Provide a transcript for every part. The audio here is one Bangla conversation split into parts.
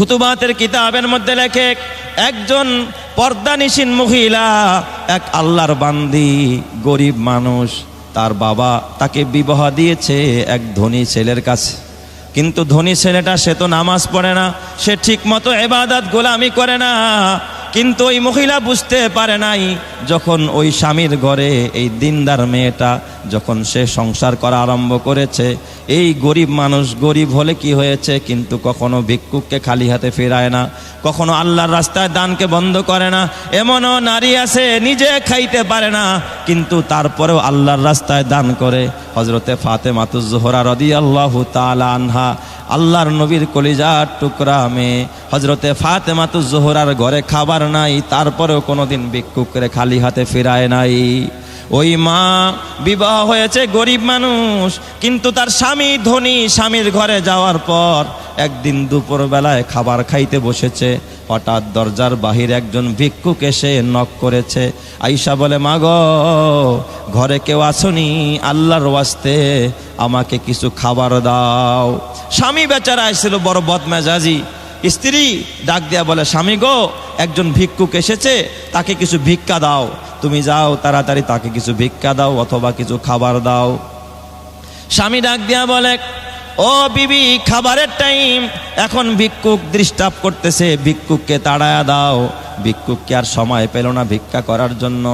ফুতুবাতের কিতাবের মধ্যে লেখে, একজন পর্দা পর্দানিসীন মহিলা, এক আল্লাহর বান্দি, গরিব মানুষ, তার বাবা তাকে বিবাহ দিয়েছে এক ধনী ছেলের কাছে। কিন্তু ধনী ছেলেটা, সে তো নামাজ পড়ে না, সে ঠিক মতো এবাদাত গোলামি করে না। কিন্তু ওই মহিলা বুঝতে পারে নাই যখন ওই স্বামীর ঘরে এই দিনদার মেয়েটা যখন সে সংসার করা আরম্ভ করেছে, এই গরিব মানুষ গরিব হলে কি হয়েছে? কিন্তু কখনো ভিক্ষুককে খালি হাতে ফেরায় না, কখনো আল্লাহর রাস্তায় দানকে বন্ধ করে না, এমনও নারী আছে, নিজে খাইতে পারে না, কিন্তু তারপরেও আল্লাহর রাস্তায় দান করে হজরতে ফাতে মাতুজোহরা রদি আল্লাহ তালা আনহা আল্লাহর নবীর কলিজার টুকরা মেয়ে হজরতে ফাতে জোহরার ঘরে খাবার নাই, তারপরেও কোনোদিন ভিক্ষুক করে খালি হাতে ফেরায় নাই। ওই মা বিবাহ হয়েছে গরিব মানুষ, কিন্তু তার স্বামী ধনী, স্বামীর ঘরে যাওয়ার পর একদিন দুপুর বেলায় খাবার খাইতে বসেছে। হঠাৎ দরজার বাহির একজন ভিক্ষুক এসে নক করেছে। আইসা বলে মা গো ঘরে কেউ আসনি? আল্লাহর ওয়াস্তে আমাকে কিছু খাবার দাও। স্বামী বেচারা এসেছিল বড় বদমেজাজি। স্ত্রী ডাক দিয়া বলে, স্বামী গো, একজন ভিক্ষুক এসেছে, তাকে কিছু ভিক্ষা দাও। তুমি যাও তাড়াতাড়ি তাকে কিছু ভিক্ষা দাও অথবা কিছু খাবার দাও। স্বামী ডাক দিয়া বলে ও বিবি, খাবারের টাইম এখন ভিক্ষুক দৃষ্টাপ করতেছে, ভিক্ষুককে তাড়ায়া দাও। ভিক্ষুককে আর সময় পেল না ভিক্ষা করার জন্য।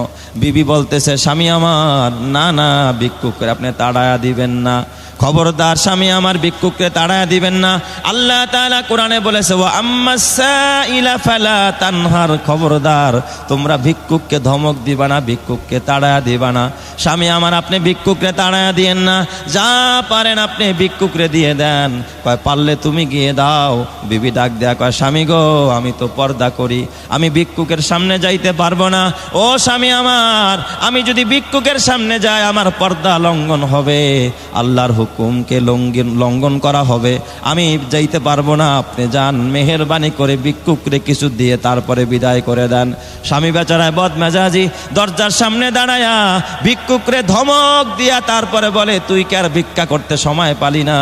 বিবি বলতেছে, স্বামী আমার, না না, ভিক্ষুককে আপনি তাড়ায়া দিবেন না। খবরদার স্বামী আমার ভিক্ষুককে তাড়ায়া দিবেন না। আল্লাহ তালা কোরআনে বলেছে ও আম্মাসাইলা ফালা তানহার। খবরদার, তোমরা ভিক্ষুককে ধমক দিবা না, ভিক্ষুককে তাড়ায়া দিবা না। স্বামী আমার, আপনি ভিক্ষুকরে তাড়ায়া দিয়েন না। যা পারেন আপনি ভিক্ষুকরে দিয়ে দেন। কয়, পারলে তুমি গিয়ে দাও। বিবি ডাক দেয়া কয়, স্বামী গো, আমি তো পর্দা করি। আমি ভিক্ষুকের সামনে যাইতে পারব না। ও স্বামী আমার, আমি যদি ভিক্ষুকের সামনে যাই, আমার পর্দা লঙ্ঘন হবে। আল্লাহর হুকুমকে লঙ্ঘন করা হবে। আমি যাইতে পারব না। আপনি যান, মেহেরবানি করে ভিক্ষুকরে কিছু দিয়ে তারপরে বিদায় করে দেন। স্বামী বেচারায় বদ মেজাজি দরজার সামনে দাঁড়ায়া ভিক্ষুকরে ধমক দিয়া তারপরে বলে, তুই কি আর ভিক্ষা করতে সময় পালি না?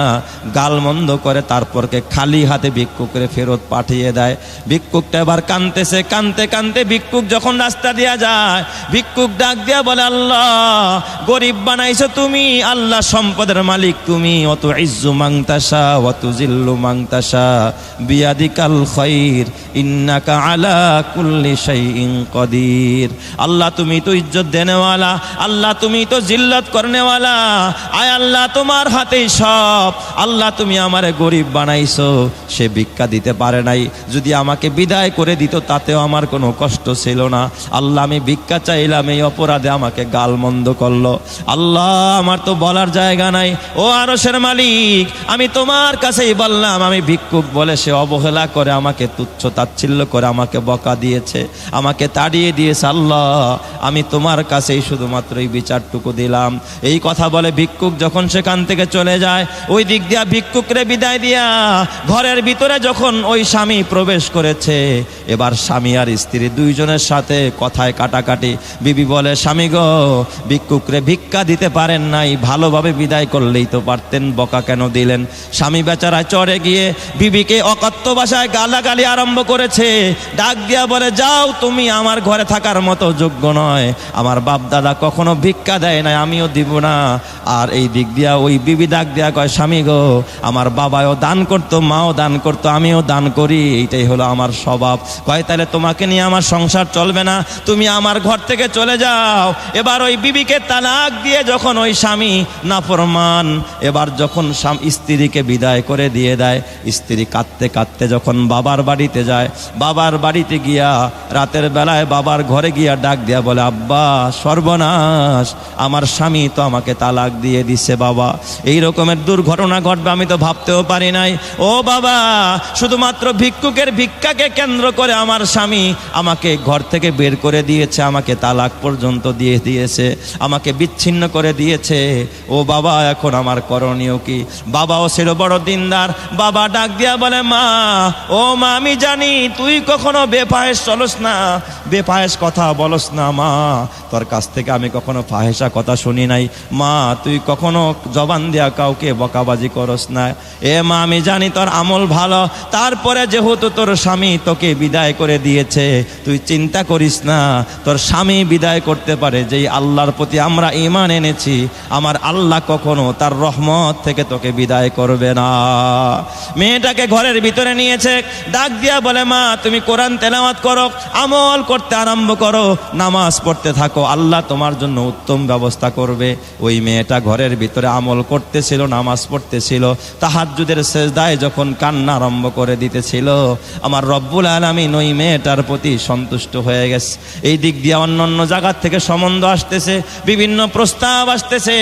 গাল মন্দ করে তারপরকে খালি হাতে ভিক্ষুকরে ফেরত পাঠিয়ে দেয়। ভিক্ষুকটা এবার কানতেছে, কানতে কানতে ভিক্ষুক যখন রাস্তা দিয়া যায়, ভিক্ষুক ডাক দিয়া বলে, আল্লাহ, গরিব বানাইছো তুমি, আল্লাহ সম্পদের মালিক তুমি অত মাংতাসা অত জিল্লু মাংতাসা বিয়াদিকাল খৈর ইন্নাকা আলা কুল্লি কদির। আল্লাহ তুমি তো ইজ্জত দেনেওয়ালা, আল্লাহ তুমি তো জিল্লত করনেওয়ালা, আয় আল্লাহ তোমার হাতেই সব, আল্লাহ তুমি আমারে গরিব বানাইছো, সে ভিক্ষা দিতে পারে নাই। যদি আমাকে বিদায় করে দিত, তাতেও আমার কোনো কষ্ট ছিল না। আল্লাহ আমি ভিক্ষা চাইলাম, এই অপরাধে আমাকে গালমন্দ করল। আল্লাহ, আমার তো বলার জায়গা নাই। ও আরসের মালিক, আমি তোমার কাছেই বললাম, আমি ভিক্ষুক বলে সে অবহেলা করে আমাকে তুচ্ছ তাচ্ছিল্য করে আমাকে বকা দিয়েছে, আমাকে তাড়িয়ে দিয়েছে, আল্লাহ, আমি তোমার কাছেই শুধুমাত্র এই বিচারটুকু দিলাম। এই কথা বলে ভিক্ষুক যখন সেখান থেকে চলে যায়, ওই দিক দিয়া ভিক্ষুকরে বিদায় দিয়া ঘরের ভিতরে যখন ওই স্বামী প্রবেশ করেছে, এবার স্বামী আর স্ত্রী দুইজনের সাথে কথায় কাটাকাটি। বিবি বলে, স্বামী গো, ভিক্ষুকরে ভিক্ষা দিতে পারেন নাই, ভালোভাবে বিদায় করলেই তো পারতেন, বকা কেন দিলেন? স্বামী বেচারায় চড়ে গিয়ে বিবিকে অকথ্য ভাষায় গালাগালি আরম্ভ করেছে। ডাক দিয়া বলে, যাও, তুমি আমার ঘরে থাকার মতো যোগ্য নয়। আমার বাপ দাদা কখনো ভিক্ষা দেয় না আমিও দিব না। আর এই দিক দিয়া ওই বিবি ডাক দিয়া কয়, স্বামী গো, আমার বাবাও দান করতো, মাও দান করতো, আমিও দান করি। এইটাই হলো আমার স্বভাব। কয় তাহলে তোমাকে নিয়ে আমার সংসার চলবে না। তুমি আমার ঘর থেকে চলে যাও। এবার ওই বিবিকে তালাক দিয়ে যখন ওই স্বামী নাফরমান এবার যখন স্ত্রীকে বিদায় করে দিয়ে দেয়, স্ত্রী কাঁদতে কাঁদতে যখন বাবার বাড়িতে যায়, বাবার বাড়িতে গিয়া রাতের বেলায় বাবার ঘরে গিয়া ডাক দিয়া বলে, আব্বা, সর্বনাশ, আমার স্বামী তো আমাকে তালাক দিয়ে দিছে বাবা। এই রকমের দুর্ঘটনা ঘটবে আমি তো ভাবতেও পারি নাই। ও বাবা, শুধুমাত্র ভিক্ষুকের ভিক্ষাকে কেন্দ্র করে করে আমার স্বামী আমাকে ঘর থেকে বের করে দিয়েছে, আমাকে তালাক পর্যন্ত দিয়ে দিয়েছে, আমাকে বিচ্ছিন্ন করে দিয়েছে। ও বাবা, এখন আমার করণীয় কি? বাবাও ছিল বড় দিনদার। বাবা ডাক দিয়া বলে, মা, ও মা, আমি জানি তুই কখনো বেপায়েস চলস না। বেপায়েস কথা বলস না, মা। তোর কাছ থেকে আমি কখনো ফাহেসা কথা শুনি নাই। মা, তুই কখনো জবান দেয়া কাউকে বকাবাজি করস না। এ মা, আমি জানি তোর আমল ভালো। তারপরে যেহেতু তোর স্বামী তোকে বিদায় করে দিয়েছে, তুই চিন্তা করিস না। তোর স্বামী বিদায় করতে পারে যেই আল্লাহর প্রতি আমরা ইমান এনেছি। আমার আল্লাহ কখনো তার রহমত থেকে তোকে বিদায় করবে না। মেয়েটাকে ঘরের ভিতরে নিয়েছে, ডাক দিয়া বলে, মা, তুমি কোরআন তেলাওয়াত করো, আমল করতে আরম্ভ করো, নামাজ পড়তে থাকো, আল্লাহ তোমার জন্য উত্তম ব্যবস্থা করবে। ওই মেয়েটা ঘরের ভিতরে আমল করতেছিল, নামাজ পড়তেছিল, তাহাজ্জুদের শেষদায় যখন কান্না আরম্ভ করে দিতেছিল, আমার রব্বুল আলমিন ওই মেয়েটার প্রতি সন্তুষ্ট হয়ে গেছে। এই দিক দিয়ে অন্য অন্য জায়গার থেকে সম্বন্ধ আসতেছে, বিভিন্ন প্রস্তাব আসতেছে,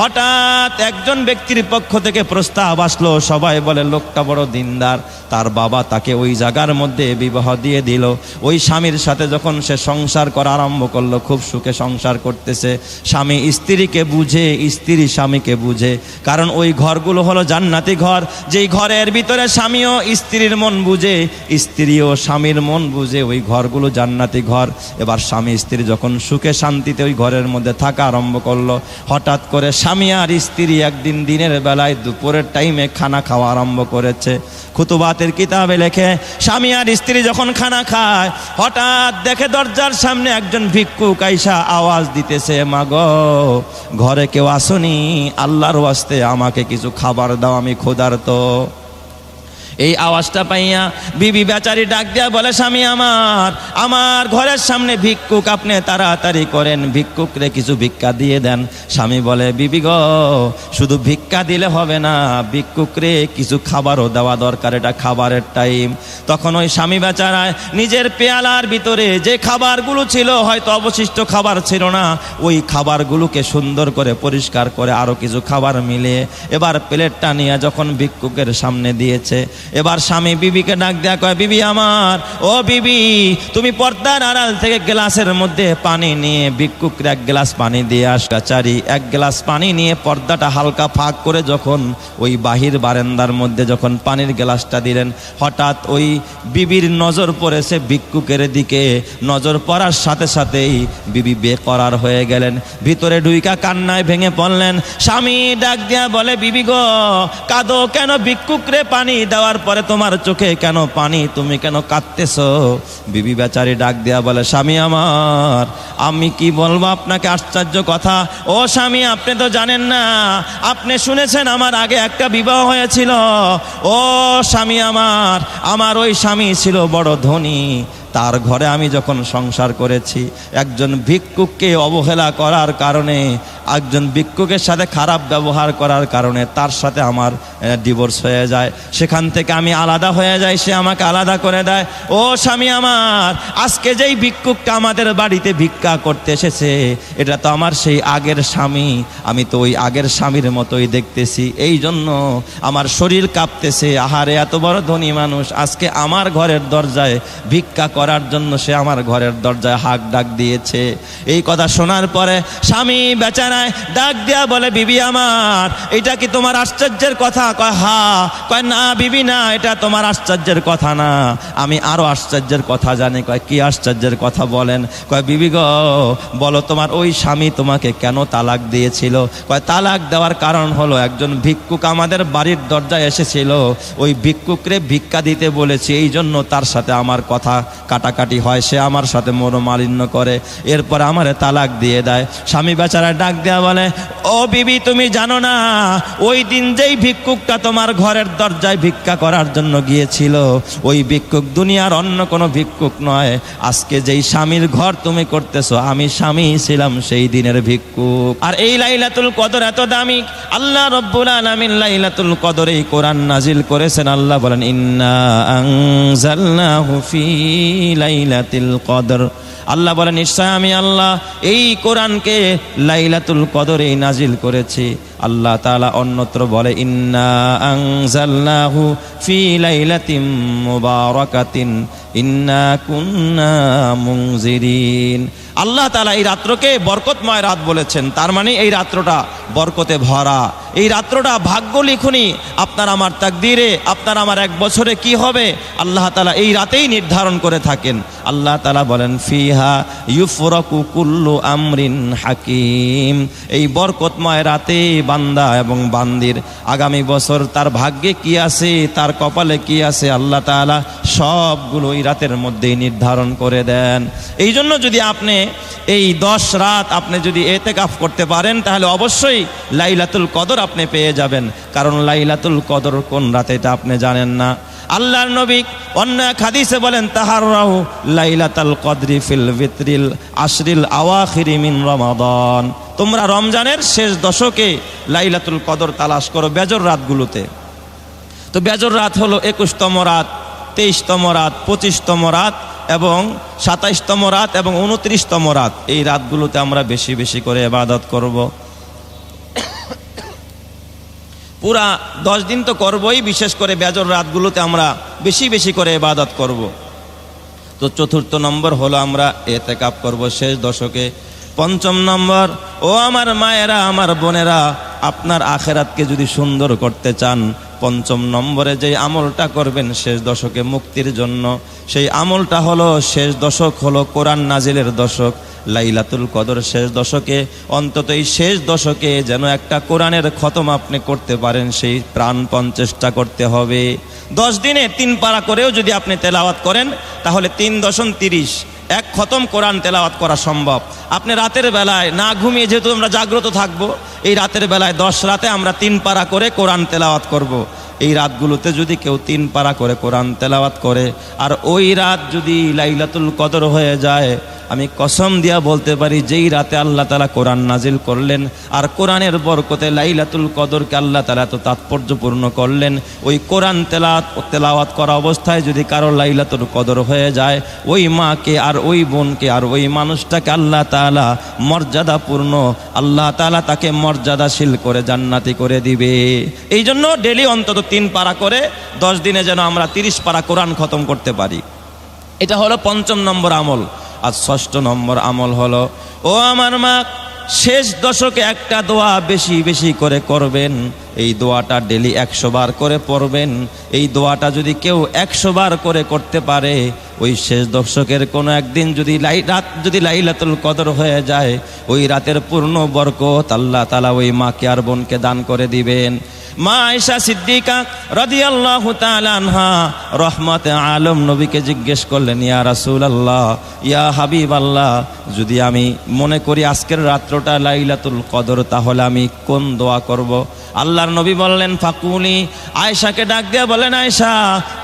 হঠাৎ একজন ব্যক্তির পক্ষ থেকে প্রস্তাব আসলো। সবাই বলে, লোকটা বড় দিনদার। তার বাবা তাকে ওই জায়গার মধ্যে বিবাহ দিয়ে দিল। ওই স্বামীর সাথে যখন সে সংসার করা আরম্ভ করল, খুব সুখে সংসার করতেছে। স্বামী স্ত্রীকে বুঝে, স্ত্রী স্বামীকে বুঝে। কারণ ওই ঘরগুলো হলো জান্নাতি ঘর। যেই ঘরের ভিতরে স্বামীও স্ত্রীর মন বুঝে, স্ত্রীও স্বামীর মন বুঝে ওই ঘরগুলো জান্নাতি ঘর। এবার স্বামী স্ত্রী যখন সুখে শান্তিতে ওই ঘরের মধ্যে থাকা আরম্ভ করল, হঠাৎ করে স্বামী আর স্ত্রী একদিন দিনের বেলায় দুপুরের টাইমে খানা খাওয়া আরম্ভ করেছে। খুতুবাতের কিতাবে লেখে, স্বামী আর স্ত্রী যখন খানা খায়, হঠাৎ দেখে দরজার সামনে একজন ভিক্ষুক আইসা আওয়াজ দিতেছে, মাগ, ঘরে কেউ আসনি, আল্লাহর ওয়াস্তে আমাকে কিছু খাবার দাও, আমি ক্ষুধার্ত। এই আওয়াজটা পাইয়া বিবি বেচারি ডাক দিয়া বলে, স্বামী আমার আমার ঘরের সামনে ভিক্ষুক আপনি তাড়াতাড়ি করেন, ভিক্ষুকরে কিছু ভিক্ষা দিয়ে দেন। স্বামী বলে, বিবি গ, শুধু ভিক্ষা দিলে হবে না, ভিক্ষুকরে কিছু খাবারও দেওয়া দরকার, এটা খাবারের টাইম। তখন ওই স্বামী বেচারায় নিজের পেয়ালার ভিতরে যে খাবারগুলো ছিল, হয়তো অবশিষ্ট খাবার ছিল না, ওই খাবারগুলোকে সুন্দর করে পরিষ্কার করে আরও কিছু খাবার মিলে এবার প্লেটটা নিয়ে যখন ভিক্ষুকের সামনে দিয়েছে এবার স্বামী বিবিকে ডাক দেয়া কয়, বিবি আমার, ও বিবি, তুমি পর্দার আড়াল থেকে গ্লাসের মধ্যে পানি নিয়ে ভিক্ষুকের এক গ্লাস পানি দিয়ে আসা। চারি, এক গ্লাস পানি নিয়ে পর্দাটা হালকা ফাঁক করে যখন ওই বাহির বারান্দার মধ্যে যখন পানির গ্লাসটা দিলেন, হঠাৎ ওই বিবির নজর পড়েছে ভিক্ষুকের দিকে। নজর পড়ার সাথে সাথেই বিবি বেকরার হয়ে গেলেন। ভিতরে ডুইকা কান্নায় ভেঙে পড়লেন। স্বামী ডাক দিয়া বলে, বিবি গো, কাঁদো কেন? ভিক্ষুকরে পানি দেওয়ার পরে তোমার চোখে কেন পানি? তুমি কেন কাঁদতেছ? বিবি বেচারি ডাক দেয়া বলে, স্বামী আমার, আমি কি বলব আপনাকে? আশ্চর্য কথা। ও স্বামী, আপনি তো জানেন না। আপনি শুনেছেন আমার আগে একটা বিবাহ হয়েছিল। ও স্বামী আমার আমার ওই স্বামী ছিল বড় ধনী। তার ঘরে আমি যখন সংসার করেছি, একজন ভিক্ষুককে অবহেলা করার কারণে, একজন ভিক্ষুকের সাথে খারাপ ব্যবহার করার কারণে, তার সাথে আমার ডিভোর্স হয়ে যায়। সেখান থেকে আমি আলাদা হয়ে যাই, সে আমাকে আলাদা করে দেয়। ও স্বামী আমার, আজকে যেই ভিক্ষুকটা আমাদের বাড়িতে ভিক্ষা করতে এসেছে, এটা তো আমার সেই আগের স্বামী। আমি তো ওই আগের স্বামীর মতোই দেখতেছি। এই জন্য আমার শরীর কাঁপতেছে। আহারে, এত বড় ধনী মানুষ। আজকে আমার ঘরের দরজায় ভিক্ষা করার জন্য সে আমার ঘরের দরজায় হাক ডাক দিয়েছে। এই কথা শোনার পরে স্বামী বেচারায় ডাক দেয়া বলে, বিবি আমার, এটা কি তোমার আশ্চর্যের কথা? কয়, হা। কয়, না, বিবি, না, এটা তোমার আশ্চর্যের কথা না। আমি আরও আশ্চর্যের কথা জানি। কয়, কি আশ্চর্যের কথা বলেন? কয়, বিবি গো, বলো তোমার ওই স্বামী তোমাকে কেন তালাক দিয়েছিল? কয়, তালাক দেওয়ার কারণ হলো একজন ভিক্ষুক আমাদের বাড়ির দরজায় এসেছিল। ওই ভিক্ষুকরে ভিক্ষা দিতে বলেছি, এই জন্য তার সাথে আমার কথা কাটাকাটি হয়। সে আমার সাথে মনোমালিন্য করে, এরপর আমারে তালাক দিয়ে দেয়। স্বামী বেচারা ডাক দেওয়া বলে, ও বিবি, তুমি জানো না, ওই দিন যেই ভিক্ষুকটা তোমার ঘরের দরজায় ভিক্ষা করার জন্য গিয়েছিল। ওই ভিক্ষুক দুনিয়ার অন্য কোনো ভিক্ষুক নয়। আজকে যেই স্বামীর ঘর তুমি করতেছো, আমি স্বামী ছিলাম সেই দিনের ভিক্ষুক। আর এই লাইলাতুল কদর এত দামি। আল্লাহ রব্বুল আলামিন লাইলাতুল কদর এই কোরআন নাজিল করেছেন। আল্লাহ বলেন, ইন্না আনজালনাহু ফি লাইলাতিল কদর। আল্লাহ বলেন, নিশ্চয় আমি আল্লাহ এই কোরআনকে লাইলাতুল কদরে নাজিল করেছি। আল্লাহ তাআলা অন্যত্র বলে ইন্না আনজালনাহু ফি লাইলাতিম মুবারাকাতিন ইন্না কুন্না মুংজিরিন আল্লাহ তালা এই রাত্রকে বরকতময় রাত বলেছেন। তার মানে এই রাত্রটা বরকতে ভরা। এই রাত্রটা ভাগ্য লিখুনি, আপনার আমার তাকদিরে, আপনার আমার এক বছরে কি হবে? আল্লাহ তালা এই রাতেই নির্ধারণ করে থাকেন। আল্লাহ তালা বলেন, ফিহা ইউফরকু কুল্লু আমরিন হাকিম। এই বরকতময় রাতে বান্দা এবং বান্দির আগামী বছর তার ভাগ্যে কি আছে, তার কপালে কি আছে, আল্লাহ তাআলা সবগুলো এই রাতের মধ্যেই নির্ধারণ করে দেন। এই জন্য যদি আপনি এই দশ রাত আপনি যদি এতে কাফ করতে পারেন, তাহলে অবশ্যই লাইলাতুল কদর আপনি পেয়ে যাবেন। কারণ লাইলাতুল কদর কোন রাতে এটা আপনি জানেন না। আল্লাহর নবী অন্য এক হাদিসে বলেন তাহার রাহু লাইলাতাল কদরি ফিল ভিত্রিল আশরিল আওয়াখিরি মিন রমাদান। তোমরা রমজানের শেষ দশকে লাইলাতুল কদর তালাশ করো বেজর রাতগুলোতে। তো বেজর রাত হলো একুশতম রাত, তেইশতম রাত, পঁচিশতম রাত এবং সাতাইশতম রাত এবং উনত্রিশতম রাত। এই রাতগুলোতে আমরা বেশি বেশি করে এবাদত করব। পুরা দশ দিন তো করবই, বিশেষ করে বেজর রাতগুলোতে আমরা বেশি বেশি করে এবাদত করব। তো চতুর্থ নম্বর হলো আমরা এতে কাপ করব শেষ দশকে। পঞ্চম নম্বর, ও আমার মায়েরা, আমার বোনেরা, আপনার আখেরাতকে যদি সুন্দর করতে চান পঞ্চম নম্বরে যে আমলটা করবেন শেষ দশকে মুক্তির জন্য, সেই আমলটা হলো শেষ দশক হলো কোরআন নাজিলের দশক। লাইলাতুল কদর শেষ দশকে অন্তত এই শেষ দশকে যেন একটা কোরআনের খতম আপনি করতে পারেন, সেই প্রাণপণ চেষ্টা করতে হবে। দশ দিনে তিন পারা করেও যদি আপনি তেলাওয়াত করেন, তাহলে তিন দশম তিরিশ। এক খতম কোরআন তেলাওয়াত করা সম্ভব আপনি রাতের বেলায় না ঘুমিয়ে যেহেতু আমরা জাগ্রত থাকব, এই রাতের বেলায় দশ রাতে আমরা তিন পারা করে কোরআন তেলাওয়াত করব। এই রাতগুলোতে যদি কেউ তিন পারা করে কোরআন তেলাওয়াত করে, আর ওই রাত যদি লাইলাতুল কদর হয়ে যায় আমি কসম দিয়া বলতে পারি, যেই রাতে আল্লাহ তালা কোরআন নাজিল করলেন আর কোরআনের বরকতে লাইলাতুল কদরকে আল্লাহ তালা এত তাৎপর্যপূর্ণ করলেন, ওই কোরআন তেলাত তেলাওয়াত করা অবস্থায় যদি কারও লাইলাতুল কদর হয়ে যায়, ওই মাকে আর ওই বোনকে আর ওই মানুষটাকে আল্লাহ তালা মর্যাদাপূর্ণ, আল্লাহ তালা তাকে মর্যাদাশীল করে জান্নাতি করে দিবে। এই জন্য ডেলি অন্তত তিন পারা করে, দশ দিনে যেন আমরা তিরিশ পারা কোরআন খতম করতে পারি। এটা হলো পঞ্চম নম্বর আমল। আর ষষ্ঠ নম্বর আমল হলো, ও আমার মা, শেষ দশকে একটা দোয়া বেশি বেশি করে করবেন। এই দোয়াটা ডেলি একশো বার করে পড়বেন। এই দোয়াটা যদি কেউ একশো বার করে করতে পারে, ওই শেষ দশকের কোনো একদিন যদি লাই, রাত যদি লাইলাতুল কদর হয়ে যায়, ওই রাতের পূর্ণ বরকত আল্লাহ তালা ওই মাকে আর বোনকে দান করে দিবেন। মা আয়সা সিদ্দিকা রাদিয়াল্লাহু তাআলা আনহা রহমত আলম নবীকে জিজ্ঞেস করলেন, ইয়া রাসূল আল্লাহ ইয়া হাবিব আল্লাহ যদি আমি মনে করি আজকের রাত্রটা লাইলাতুল কদর, তাহলে আমি কোন দোয়া করব? আল্লাহর নবী বললেন ফাকুনি আয়েশাকে ডাক দিয়া বলেন আয়েশা,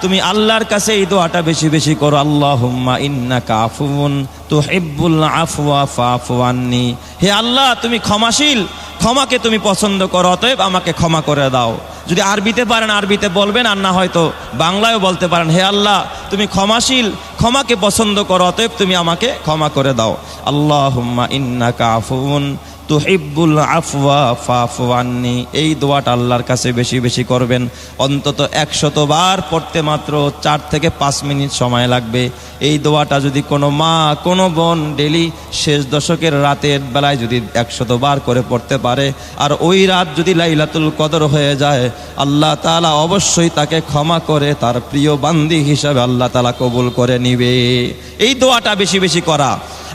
তুমি আল্লাহর কাছে এই দোয়াটা বেশি বেশি করো। আল্লাহুম্মা ইন্নাকা আফুন তুহিব্বুল আফওয়া ফাফু আন্নি। হে আল্লাহ, তুমি ক্ষমাশীল। ক্ষমাকে তুমি পছন্দ করো, অতএব আমাকে ক্ষমা করে দাও। যদি আরবিতে পারেন, আরবিতে বলবেন, আর না হয়তো বাংলায়ও বলতে পারেন, হে আল্লাহ, তুমি ক্ষমাশীল, ক্ষমাকে পছন্দ করো, অতএব তুমি আমাকে ক্ষমা করে দাও। আল্লাহ ইন্না আফুন তুহিব্বুল আফওয়া, ফাফু আন্নি। এই দোয়াটা আল্লাহর কাছে বেশি বেশি করবেন। অন্তত একশত বার পড়তে মাত্র চার থেকে পাঁচ মিনিট সময় লাগবে। এই দোয়াটা যদি কোনো মা, কোনো বোন ডেলি শেষ দশকের রাতের বেলায় যদি একশত বার করে পড়তে পারে, আর ওই রাত যদি লাইলাতুল কদর হয়ে যায়, আল্লাহ তালা অবশ্যই তাকে ক্ষমা করে তার প্রিয় বান্দি হিসাবে আল্লাহ তালা কবুল করে নিবে। এই দোয়াটা বেশি বেশি করা।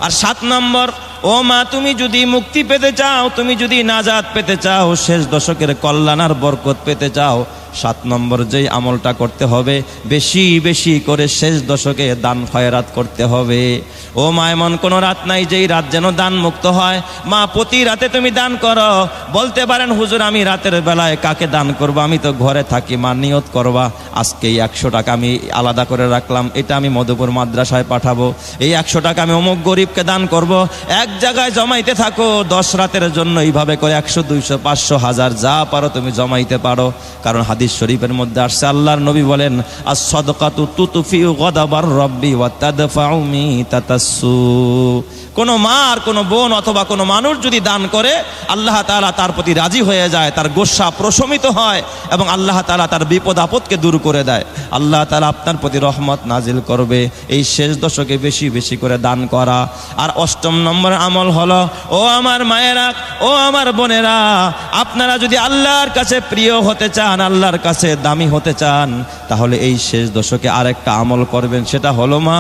আর সাত নম্বর ও মা, তুমি যদি মুক্তি পেতে চাও, তুমি যদি নাজাত পেতে চাও, শেষ দশকের কল্যাণ আর বরকত পেতে চাও সাত নম্বর যেই আমলটা করতে হবে, বেশি বেশি করে শেষ দশকে দান খয়রাত করতে হবে। ও মা, এমন কোনো রাত নাই যেই রাত যেন দান মুক্ত হয়। মা, প্রতি রাতে তুমি দান করো। বলতে পারেন, হুজুর, আমি রাতের বেলায় কাকে দান করব? আমি তো ঘরে থাকি, মা, নিয়ত করবা। আজকে এই একশো টাকা আমি আলাদা করে রাখলাম, এটা আমি মধুপুর মাদ্রাসায় পাঠাবো। এই একশো টাকা আমি অমুক গরিবকে দান করব। এক জায়গায় জমাইতে থাকো, দশ রাতের জন্য এইভাবে করে একশো, দুইশো, পাঁচশো, হাজার, যা পারো তুমি জমাইতে পারো। কারণ হাদিস শরীফের মধ্যে আসছে, আল্লাহর নবী বলেন আর সদকাতু তুতুফি গদাবার রব্বি ওয়া তাদফাউ মি কোনো মা আর কোনো বোন অথবা কোনো মানুষ যদি দান করে, আল্লাহ তাআলা তার প্রতি রাজি হয়ে যায়, তার গোসা প্রশমিত হয় এবং আল্লাহ তাআলা তার বিপদ আপদকে দূর করে দেয়। আল্লাহ তাআলা আপনার প্রতি রহমত নাজিল করবে। এই শেষ দশকে বেশি বেশি করে দান করা। আর অষ্টম নম্বর আমল হলো, ও আমার মায়েরা, ও আমার বোনেরা, আপনারা যদি আল্লাহর কাছে প্রিয় হতে চান আল্লাহর কাছে দামি হতে চান, তাহলে এই শেষ দশকে আরেকটা আমল করবেন, সেটা হলো মা,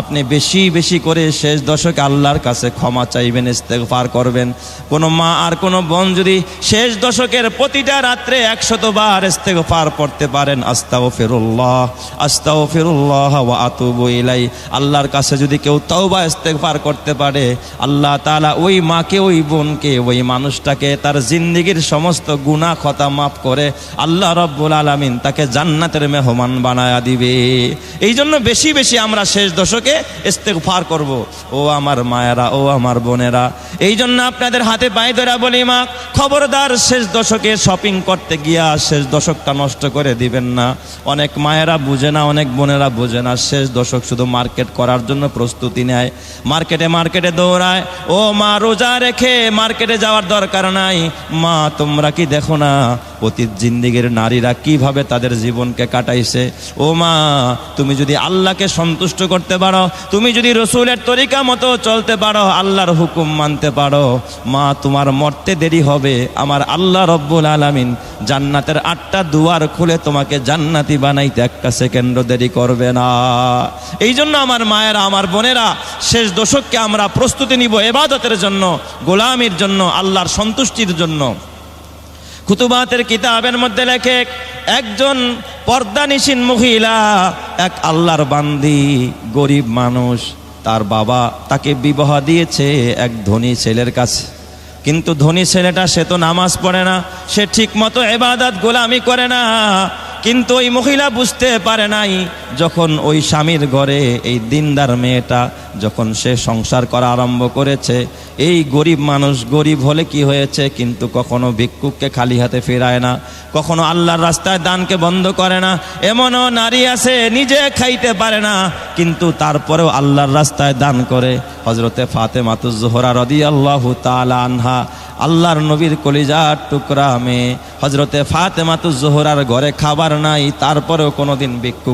আপনি বেশি বেশি করে শেষ দশকে আল্লাহর কাছে ক্ষমা চাইবেন, ইস্তেগফার করবেন। কোনো মা আর কোনো বোন যদি শেষ দশকের প্রতিটা রাত্রে একশত বার ইস্তেগফার পড়তে পারেন আস্তাও ফিরুল্লাহ আস্তাও ফিরুল্লাহ ওয়া আতুবু ইলাই আল্লাহর কাছে যদি কেউ তওবা, ইস্তেগফার করতে পারে, আল্লাহ তালা ওই মাকে, ওই বোনকে, ওই মানুষটাকে তার জিন্দিগির সমস্ত গুনাহ খতা মাফ করে আল্লাহ রব্বুল আলামিন তাকে জান্নাতের মেহমান বানায়া দিবে। এই জন্য বেশি বেশি আমরা শেষ দশকে ইস্তেগফার করব। ও আমার মায়েরা, ও আমার বোনেরা এই জন্য আপনাদের হাতে পায়ে ধরা বলি মা খবরদার শেষ দশকে শপিং করতে গিয়া শেষ দশকটা নষ্ট করে দিবেন না। অনেক মায়েরা বুঝে না, অনেক বোনেরা বুঝে না, শেষ দশক শুধু মার্কেট করার জন্য প্রস্তুতি নেয়। মার্কেটে মার্কেটে দৌড়ায়, ও মা রোজা রেখে মার্কেটে যাওয়ার দরকার নাই। মা, তোমরা কি দেখো না, অতীত জিন্দিগির নারীরা কীভাবে তাদের জীবনকে কাটাইছে? ও মা, তুমি যদি আল্লাহকে সন্তুষ্ট করতে পারো, তুমি যদি রসুলের তরিকা মতো চলতে পারো, আল্লাহর হুকুম মানতে পারো। মা, তোমার মরতে দেরি হবে। আমার আল্লাহ রব্বুল আলামিন জান্নাতের আটটা দুয়ার খুলে তোমাকে জান্নাতি বানাইতে একটা সেকেন্ড দেরি করবে না। এই জন্য আমার মায়েরা, আমার বোনেরা, শেষ দশককে আমরা প্রস্তুতি নিব এবাদতের জন্য, গোলামির জন্য, আল্লাহর সন্তুষ্টির জন্য। খুতুবাতের কিতাবের মধ্যে লেখে, একজন পর্দা পর্দানিসীন মহিলা, এক আল্লাহর বান্দি, গরিব মানুষ, তার বাবা তাকে বিবাহ দিয়েছে এক ধনী ছেলের কাছে। কিন্তু ধনী ছেলেটা সে তো নামাজ পড়ে না, সে ঠিক মতো এবাদাত গোলামি করে না। কিন্তু ওই মহিলা বুঝতে পারে নাই যখন ওই স্বামীর ঘরে এই দিনদার মেয়েটা যখন সে সংসার করা আরম্ভ করেছে, এই গরিব মানুষ গরিব হলে কি হয়েছে? কিন্তু কখনো ভিক্ষুককে খালি হাতে ফেরায় না, কখনো আল্লাহর রাস্তায় দানকে বন্ধ করে না, এমনও নারী আছে, নিজে খাইতে পারে না, কিন্তু তারপরেও আল্লাহর রাস্তায় দান করে হজরতে ফাতে মাতুজোহরা রদি আল্লাহ তালা আনহা আল্লাহর নবীর কলিজার টুকরা মেয়ে হজরতে ফাতেমাতু জোহরার ঘরে খাবার নাই, তারপরেও কোনোদিন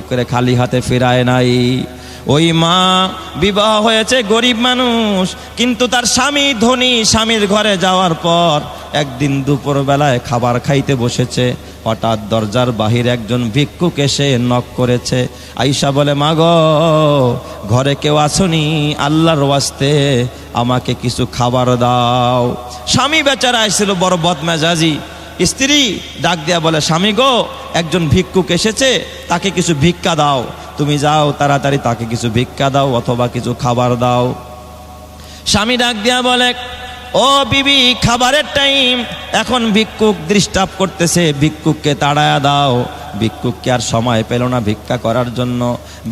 করে খালি হাতে ফেরায় নাই। ওই মা বিবাহ হয়েছে গরিব মানুষ, কিন্তু তার স্বামী ধনী, স্বামীর ঘরে যাওয়ার পর একদিন দুপুরবেলায় খাবার খাইতে বসেছে। হঠাৎ দরজার বাহির একজন ভিক্ষুক এসে নক করেছে। আইসা বলে, মাগ, ঘরে কেউ আসনি? আল্লাহর ওয়াস্তে আমাকে কিছু খাবার দাও। স্বামী বেচারা এসেছিল বড় বদমেজাজি। স্ত্রী ডাক দিয়া বলে, স্বামী গো, একজন ভিক্ষুক এসেছে, তাকে কিছু ভিক্ষা দাও। তুমি যাও তাড়াতাড়ি তাকে কিছু ভিক্ষা দাও অথবা কিছু খাবার দাও। স্বামী ডাক দিয়া বলে ও বিবি খাবারের টাইম এখন ভিক্ষুক ডিস্টার্ব করতেছে ভিক্ষুককে তাড়ায়া দাও। ভিক্ষুককে আর সময় পেল না ভিক্ষা করার জন্য।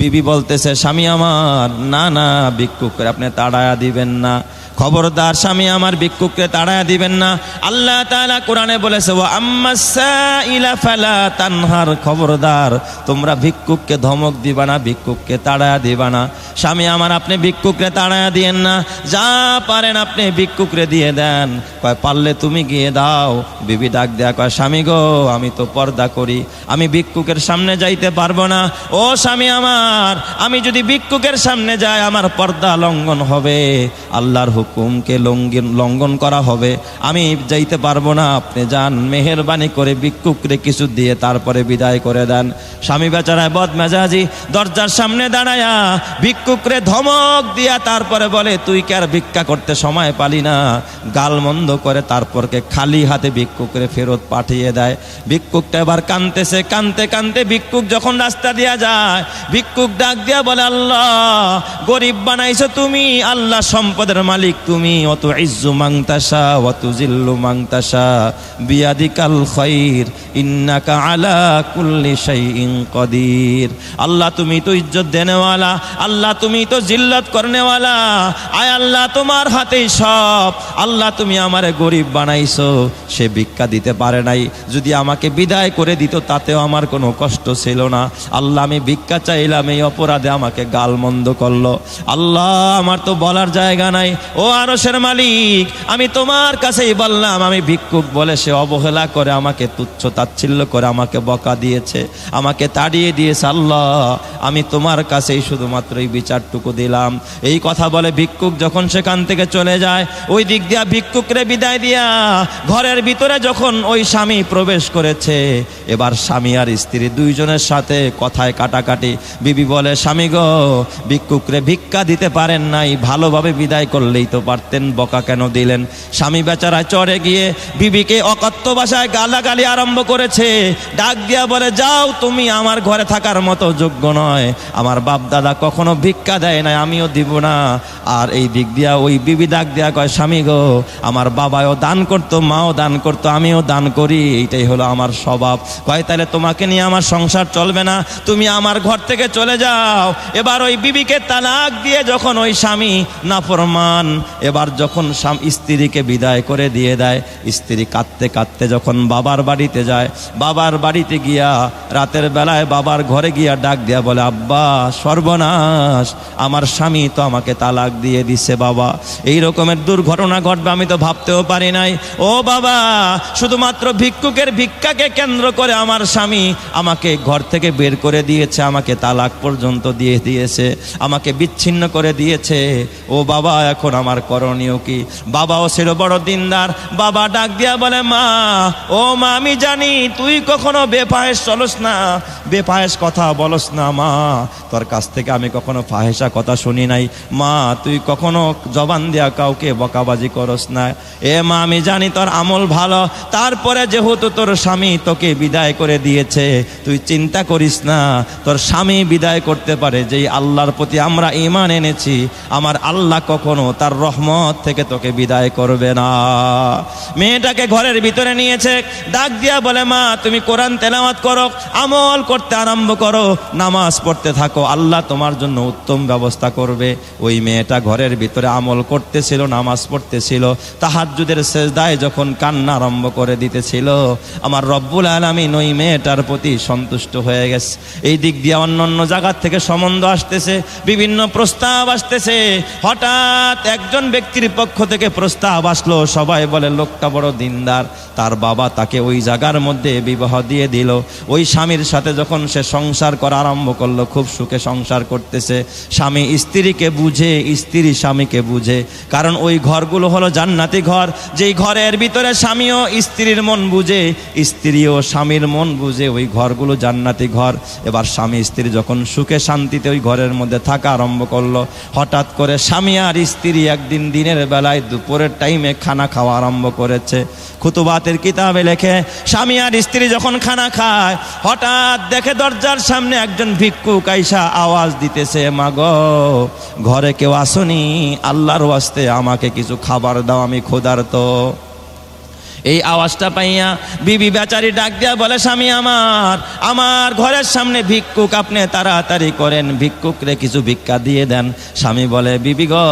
বিবি বলতেছে, স্বামী আমার, না না ভিক্ষুককে আপনি তাড়ায়া দিবেন না। খবরদার স্বামী আমার, ভিক্ষুককে তাড়ায়া দিবেন না। আল্লাহ তাআলা কোরআনে বলেছে ও আম্মাসাইলা ফালা তানহার। খবরদার, তোমরা ভিক্ষুককে ধমক দিবা না, ভিক্ষুককে তাড়ায়া দিবা না। স্বামী আমার, আপনি ভিক্ষুকরে তাড়ায়া দিয়েন না। যা পারেন আপনি ভিক্ষুকরে দিয়ে দেন। কয়, পারলে তুমি গিয়ে দাও। বিবি ডাক দেয়া কয়, স্বামী গো, আমি তো পর্দা করি। আমি ভিক্ষুকের সামনে যাইতে পারব না। ও স্বামী আমার, আমি যদি ভিক্ষুকের সামনে যাই, আমার পর্দা লঙ্ঘন হবে। আল্লাহর হুকুমকে লঙ্ঘন লঙ্ঘন করা হবে। আমি যাইতে পারব না। আপনি যান, মেহেরবানি করে ভিক্ষুকরে কিছু দিয়ে তারপরে বিদায় করে দেন। স্বামী বেচারায় বদমেজাজি, দরজার সামনে দাঁড়ায়া ভিক্ষুকরে ধমক দিয়া তারপরে বলে, তুই কি আর ভিক্ষা করতে সময় পালি না? গাল মন্দ করে তারপরকে খালি হাতে ভিক্ষুকরে ফেরত পাঠিয়ে দেয়। ভিক্ষুকটা এবার কানতেছে কান কানতে কানতে ভিক্ষুক যখন রাস্তা দিয়া যায়, ভিক্ষুক ডাক দিয়া বলে, আল্লাহ, গরিব বানাইছো তুমি, আল্লাহ সম্পদের মালিক তুমি। অত ইজ্জু মাংতাসা অত জিল্লু মাংতাসা বিয়াদিকাল খৈর, ইন্নাকা আলা কুল্লি শাইইন কদির। আল্লাহ তুমি তো ইজ্জত দেনেওয়ালা, আল্লাহ তুমি তো জিল্লত করনেওয়ালা। আয় আল্লাহ, তোমার হাতেই সব। আল্লাহ তুমি আমারে গরিব বানাইছো, সে ভিক্ষা দিতে পারে নাই। যদি আমাকে বিদায় করে দিত, তাতেও আমার কোনো কষ্ট ছিল না। আল্লাহ, আমি ভিক্ষা চাইলাম, এই অপরাধে আমাকে গালমন্দ করল। আল্লাহ, আমার তো বলার জায়গা নাই। ও আরসের মালিক, আমি তোমার কাছেই বললাম, আমি ভিক্ষুক বলে সে অবহেলা করে আমাকে তুচ্ছ তাচ্ছিল্য করে আমাকে বকা দিয়েছে, আমাকে তাড়িয়ে দিয়েছে। আল্লাহ, আমি তোমার কাছেই শুধুমাত্র এই বিচারটুকু দিলাম। এই কথা বলে ভিক্ষুক যখন সেখান থেকে চলে যায়, ওই দিক দিয়া ভিক্ষুকরে বিদায় দিয়া ঘরের ভিতরে যখন ওই স্বামী প্রবেশ করেছে, এবার স্বামী আর স্ত্রী দুইজনের সাথে কথায় কাটাকাটি। বিবি বলে, স্বামী গো, ভিক্ষুকরে ভিক্ষা দিতে পারেন নাই, ভালোভাবে বিদায় করলেই তো পারতেন, বকা কেন দিলেন? স্বামী বেচারা চড়ে গিয়ে বিবিকে অকথ্য ভাষায় গালাগালি আরম্ভ করেছে। ডাক দিয়া বলে, যাও, তুমি আমার ঘরে থাকার মতো যোগ্য নয়। আমার বাপ দাদা কখনো ভিক্ষা দেয় না আমিও দিব না। আর এই দিক দিয়া ওই বিবি ডাক দিয়া কয়, স্বামী গো, আমার বাবাও দান করতো, মাও দান করতো, আমিও দান করি। এইটাই হলো আমার স্বভাব। কয় তাহলে তোমাকে নিয়ে আমার সংসার চলবে না। তুমি আমার ঘর থেকে চলে যাও। এবার ওই বিবিকে তালাক দিয়ে যখন ওই স্বামী নাফরমান, এবার যখন স্ত্রীকে বিদায় করে দিয়ে দেয়, স্ত্রী কাঁদতে কাঁদতে যখন বাবার বাড়িতে যায়, বাবার বাড়িতে গিয়া রাতের বেলায় বাবার ঘরে গিয়া ডাক দিয়া বলে, আব্বা, সর্বনাশ, আমার স্বামী তো আমাকে তালাক দিয়ে দিছে বাবা। এই রকমের দুর্ঘটনা ঘটবে আমি তো ভাবতেও পারি নাই। ও বাবা, শুধুমাত্র ভিক্ষুকের ভিক্ষাকে কেন্দ্র করে আমার স্বামী আমাকে ঘর থেকে বের করে দিয়েছে, আমাকে তালাক পর্যন্ত দিয়ে দিয়েছে, আমাকে বিচ্ছিন্ন করে দিয়েছে। ও বাবা, এখন আমার করণীয় কি? বাবাও ছিল বড় দিনদার। বাবা ডাক দিয়া বলে, মা, ও মা, আমি জানি তুই কখনো বেপায়েস চলস না। বেপায়েস কথা বলস না, মা। তোর কাছ থেকে আমি কখনো ফাহেসা কথা শুনি নাই। মা, তুই কখনো জবান দেয়া কাউকে বকাবাজি করস না। এ মা, আমি জানি তোর আমল ভালো। তারপরে যেহেতু তোর স্বামী তোকে বিদায় করে দিয়েছে, তুই চিন্তা করিস না, তোর স্বামী বিদায় করতে পারে, যেই আল্লাহর প্রতি আমরা ইমান এনেছি, আমার আল্লাহ কখনো তার রহমত থেকে তোকে বিদায় করবে না। মেয়েটাকে ঘরের ভিতরে নিয়েছে, ডাক দিয়া বলে, মা, তুমি কোরআন তেলাওয়াত করো, আমল করতে আরম্ভ করো, নামাজ পড়তে থাকো, আল্লাহ তোমার জন্য উত্তম ব্যবস্থা করবে। ওই মেয়েটা ঘরের ভিতরে আমল করতেছিল, নামাজ পড়তেছিল, তাহাজ্জুদের শেষদায় যখন কান্না আরম্ভ করে দিতেছিল, আমার রব্বুল আলমিন ওই মেয়েটার প্রতি সন্তুষ্ট হয়ে গেছে। এই দিক দিয়ে অন্য অন্য জায়গার থেকে সম্বন্ধ আসতেছে, বিভিন্ন প্রস্তাব আসতেছে। হঠাৎ একজন ব্যক্তির পক্ষ থেকে প্রস্তাব আসলো, সবাই বলে, লোকটা বড় দিনদার, তার বাবা তাকে ওই জায়গার মধ্যে বিবাহ দিয়ে দিল। ওই স্বামীর সাথে যখন সে সংসার করা আরম্ভ করল, খুব সুখে সংসার করতেছে। স্বামী স্ত্রীকে বুঝে, স্ত্রী স্বামীকে বুঝে। কারণ ওই ঘরগুলো হলো জান্নাতি ঘর। যেই ঘরের ভিতরে স্বামীও স্ত্রীর মন বুঝে, স্ত্রীও স্বামীর মন বুঝে। ওই ঘরগুলো জান্নাতি ঘর। এবার স্বামী স্ত্রী যখন সুখে শান্তিতে ওই ঘরের মধ্যে থাকা আরম্ভ করল, হঠাৎ করে স্বামী আর স্ত্রী একদিন দিনের বেলায় দুপুরের টাইমে খানা খাওয়া আরম্ভ করেছে। খুতুবাতের কিতাবে লেখে, স্বামী আর স্ত্রী যখন খানা খায়, হঠাৎ দেখে দরজার সামনে একজন ভিক্ষুক আইসা আওয়াজ দিতেছে, মাগ, ঘরে কেউ আসনি? আল্লাহর ওয়াস্তে আমাকে কিছু খাবার দাও, আমি ক্ষুধার্ত। এই আওয়াজটা পাইয়া বিবি বেচারি ডাক দিয়া বলে, স্বামী আমার আমার ঘরের সামনে ভিক্ষুক আপনি তাড়াতাড়ি করেন, ভিক্ষুকরে কিছু ভিক্ষা দিয়ে দেন। স্বামী বলে, বিবি গো,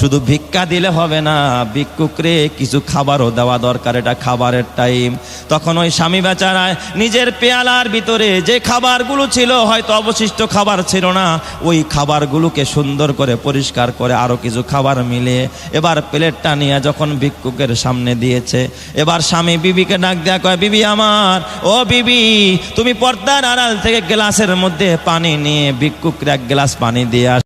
শুধু ভিক্ষা দিলে হবে না, ভিক্ষুকরে কিছু খাবারও দেওয়া দরকার, এটা খাবারের টাইম। তখন ওই স্বামী বেচারায় নিজের পেয়ালার ভিতরে যে খাবারগুলো ছিল, হয়তো অবশিষ্ট খাবার ছিল না, ওই খাবারগুলোকে সুন্দর করে পরিষ্কার করে আরও কিছু খাবার মিলে এবার প্লেটটা নিয়ে যখন ভিক্ষুকের সামনে দিয়েছে এবার স্বামী বিবিকে ডাক দেয়া কয়, বিবি আমার, ও বিবি, তুমি পর্দার আড়াল থেকে গ্লাসের মধ্যে পানি নিয়ে বিক্ষুক এক গ্লাস পানি দিয়ে আস